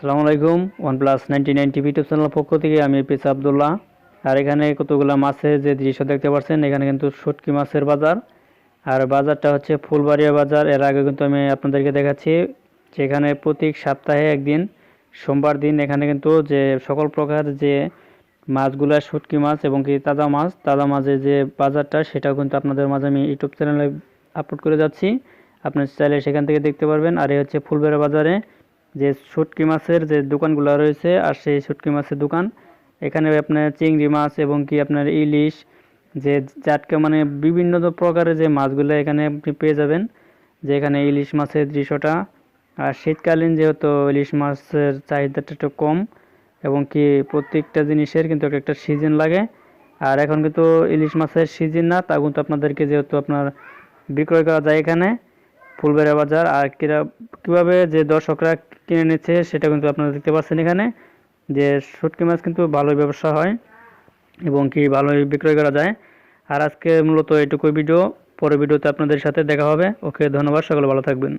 আসসালামু আলাইকুম one plus ninety nine TV YouTube channel পক্ষ থেকে আমি পিস আবদুল্লাহ। আর এখানে কতগুলো মাছের যে দৃশ্য দেখতে পাচ্ছেন এখানে কিন্তু শুটকি মাছের বাজার। আর বাজারটা হচ্ছে ফুলবাড়িয়া বাজার। এর আগে কিন্তু আমি আপনাদেরকে দেখাচ্ছি যেখানে প্রতি সপ্তাহে একদিন, সোমবার দিন এখানে কিন্তু যে সকল প্রকার যে মাছগুলো, শুটকি মাছ এবং কি তাজা মাছ, তাজা মাছের যে বাজারটা, সেটাও কিন্তু আপনাদের মাঝে আমি ইউটিউব চ্যানেলে আপলোড করে যাচ্ছি। আপনি চাইলে সেখান থেকে দেখতে পারবেন। আর এই হচ্ছে ফুলবেড়া বাজারে যে শুটকি মাছের যে দোকানগুলো রয়েছে আর সেই শুটকি মাছের দোকান। এখানে আপনার চিংড়ি মাছ এবং কি আপনার ইলিশ, যে জাটকা মানে বিভিন্ন প্রকারের যে মাছগুলো এখানে আপনি পেয়ে যাবেন, যে এখানে ইলিশ মাছের দৃশ্যটা। আর শীতকালীন যেহেতু ইলিশ মাছের চাহিদাটা একটু কম এবং কি প্রত্যেকটা জিনিসের কিন্তু একটা সিজন লাগে। আর এখন কিন্তু ইলিশ মাছের সিজন না, তা কিন্তু আপনাদেরকে যেহেতু আপনার বিক্রয় করা যায় এখানে। ফুলবেড়া বাজার, আর কিরা, কীভাবে যে দর্শকরা কিনে নিচ্ছে সেটা কিন্তু আপনারা দেখতে পাচ্ছেন এখানে, যে শুটকি মাছ কিন্তু ভালোই ব্যবসা হয় এবং কি ভালোই বিক্রয় করা যায়। আর আজকে মূলত এটুকুই ভিডিও, পরের ভিডিওতে আপনাদের সাথে দেখা হবে। ওকে, ধন্যবাদ, সকলে ভালো থাকবেন।